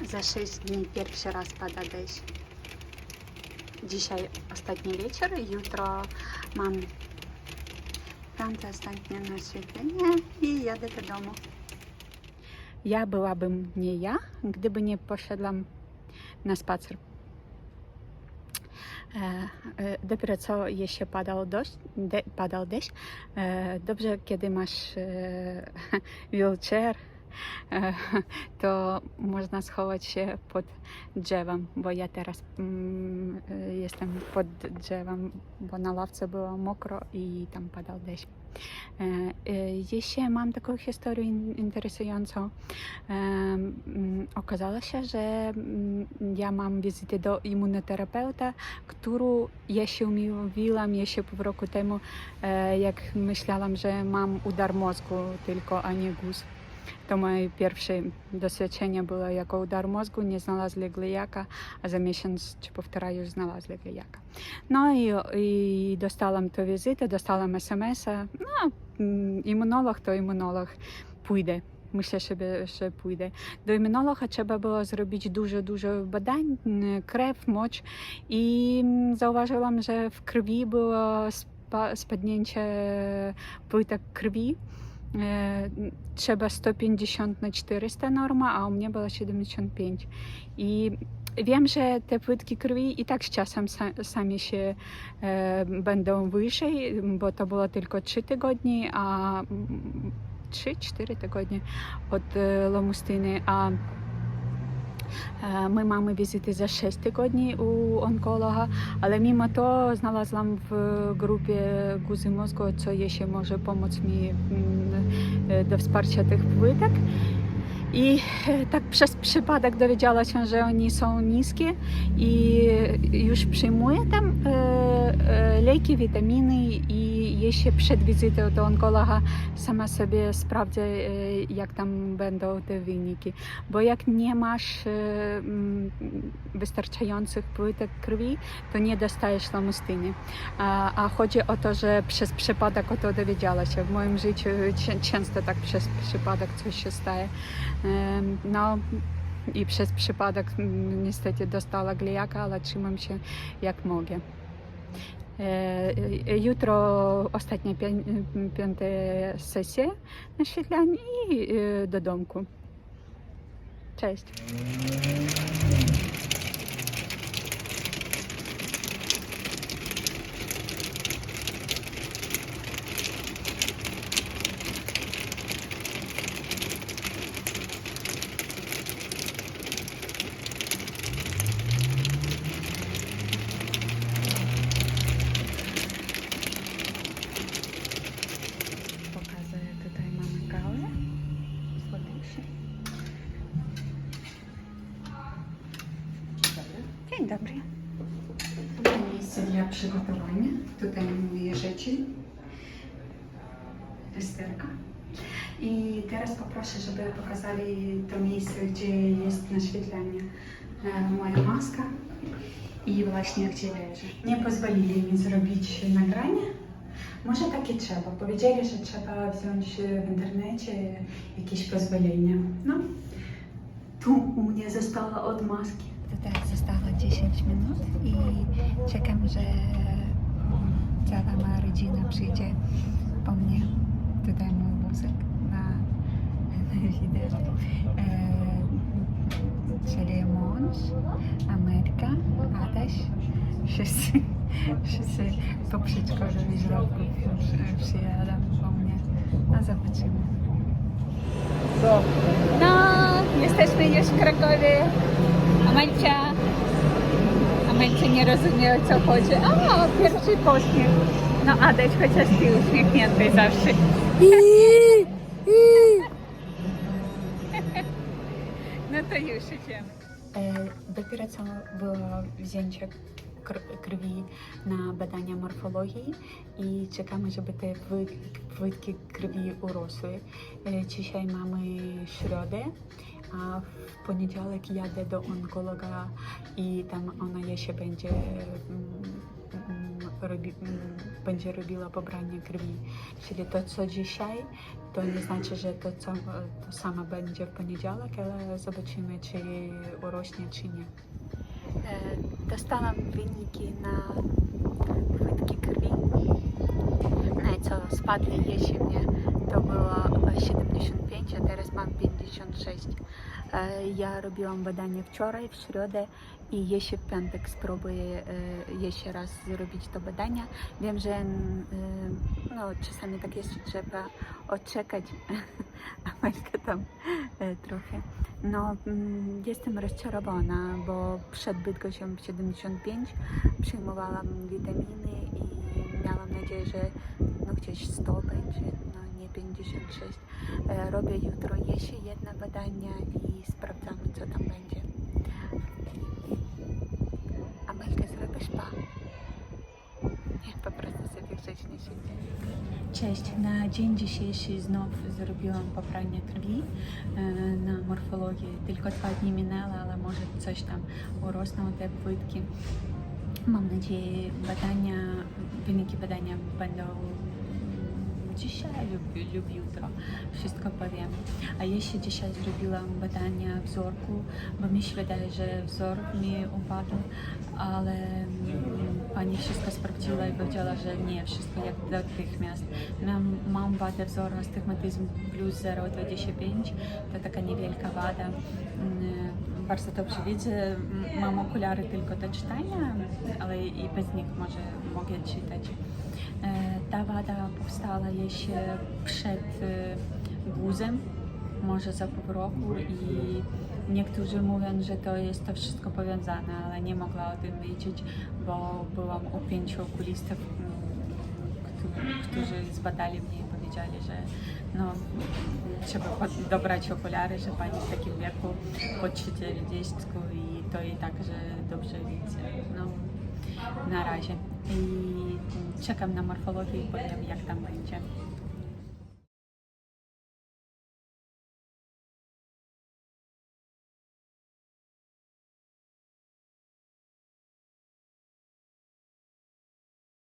Za 6 dni pierwszy raz pada deszcz. Dzisiaj ostatni wieczór, jutro mam piąte ostatnie naświetlenie i jadę do domu. Ja byłabym nie ja, gdyby nie poszedłam na spacer. E, e, dopiero co jeszcze padał deszcz, de, padał deszcz. E, dobrze, kiedy masz e, wheelchair, to można schować się pod drzewem, bo ja teraz mm, e, jestem pod drzewem, bo na ławce było mokro i tam padał deszcz. Jeszcze mam taką historię in- interesującą. E, mm, Okazało się, że mm, ja mam wizytę do immunoterapeuta, którą ja się umówiłam jeszcze pół roku temu, e, jak myślałam, że mam udar mózgu tylko, a nie guz. Jako udar mózgu, nie znalazli glejaka, a za miesiąc czy półtora już znalazli glejaka. No i, i dostałam tę wizytę, dostałam SMS-a. No, mm, immunolog to immunolog, pójdę. Myślę, że, że pójdę. Do immunologa trzeba było zrobić dużo, dużo badań, mm, krew, mocz i mm, zauważyłam, że w krwi było E, trzeba 150 na 400 norma, a u mnie była 75. I wiem, że te płytki krwi i tak z czasem sami się e, będą wyżej, bo to było tylko 3 tygodnie, a 3-4 tygodnie od e, lomustyny, a ми маємо візити за 6 тижнів у онколога, але мимо того знalazłam w grupie guzy mózgu, co jeszcze może pomóc mi mm, e, do wsparcia tych płytek. I e, tak przez przypadek dowiedziała się, że oni są niskie i już przyjmuję tam e, e, leki, witaminy i jeszcze przed wizytą do onkologa sama sobie sprawdzę, e, jak tam będą te wyniki. Bo jak nie masz e, mm, wystarczających płytek krwi, to nie dostajesz lamustyny. A, a chodzi o to, że przez przypadek o to dowiedziała się. W moim życiu często tak przez przypadek coś się staje. No i przez przypadek mm, niestety dostała glejaka, ale trzymam się jak mogę. E, e, Jutro ostatnia piąta sesja naświetlania i e, do domku. Cześć. Pokazuję tutaj mamy gałę. Słodycz. Dzień dobry. Tutaj miejsce dla przygotowania. Tutaj moje rzeczy. Esterka. I teraz poproszę, żeby pokazali to miejsce, gdzie jest naświetlenie. E, Moja maska i właśnie gdzie leży. Nie pozwolili mi zrobić nagranie. Może takie trzeba. Powiedzieli, że trzeba wziąć w internecie jakieś pozwolenie. No, tu u mnie zostało od maski. Tutaj zostało 10 minut i czekam, że cała moja rodzina przyjdzie po mnie. Tutaj mój wózek na, wideo. E, czyli mąż, Ameryka, Adaś, wszyscy, wszyscy po przedszkolu i żłobku przy- przyjadą po mnie. No zobaczymy. No, jesteśmy już w Krakowie. Amelcia. Amelcia nie rozumie o co chodzi. O, pierwszy pośmiech. No Adaś, chociaż ty uśmiechnięty zawsze. No to już idziemy. Dopiero co było wzięcie kr- krwi na badania morfologii i czekamy, żeby te wy- płytki krwi urosły. E, Dzisiaj mamy środę, a w poniedziałek jadę do onkologa i tam ona jeszcze będzie mm, mm, robi, mm, będzie robiła pobranie krwi. Czyli to, co dzisiaj, to nie znaczy, że to, co, to samo będzie w poniedziałek, ale zobaczymy, czy urośnie, czy nie. Dostałam wyniki na chwytki krwi. No i co, spadli jesienie, to było 75, a teraz mam 56. E, Ja robiłam badanie wczoraj, w środę i jeszcze w piątek spróbuję e, jeszcze raz zrobić to badanie. Wiem, że mm, e, no, czasami tak jest, trzeba odczekać, a Majka tam trochę. No, mm, jestem rozczarowana, bo przed Bydgoszczą 75 przyjmowałam witaminy i miałam nadzieję, że no gdzieś 100 będzie, no 56. E, Robię jutro jeszcze jedno badanie i sprawdzamy, co tam będzie. A Majka, zrobisz pa? Nie, po prostu sobie grzecznie siedzi. Cześć, na dzień dzisiejszy znów zrobiłam popranie krwi e, na morfologię. Tylko dwa dni minęło, ale może coś tam urosną te płytki. Mam nadzieję, badania, wyniki badania będą dzisiaj lub, lub jutro. Wszystko powiem. A jeszcze dzisiaj zrobiłam badania wzorku, bo mi się wydaje, że wzór mi upadł, ale mm, pani wszystko sprawdziła i powiedziała, że nie, wszystko jak natychmiast. Mam, mam wadę wzoru astygmatyzm plus 0,25, to taka niewielka wada. Bardzo dobrze widzę, mam okulary tylko do czytania, ale i bez nich może mogę czytać. E, Ta wada powstała jeszcze przed guzem, może za pół roku i niektórzy mówią, że to jest to wszystko powiązane, ale nie mogła o tym wiedzieć, bo byłam u pięciu okulistów, którzy, zbadali mnie powiedzieli, że no, trzeba dobrać okulary, że pani w takim wieku po 40 i to i tak, że dobrze widzę. No, na razie. I czekam na morfologię i powiem, jak tam będzie.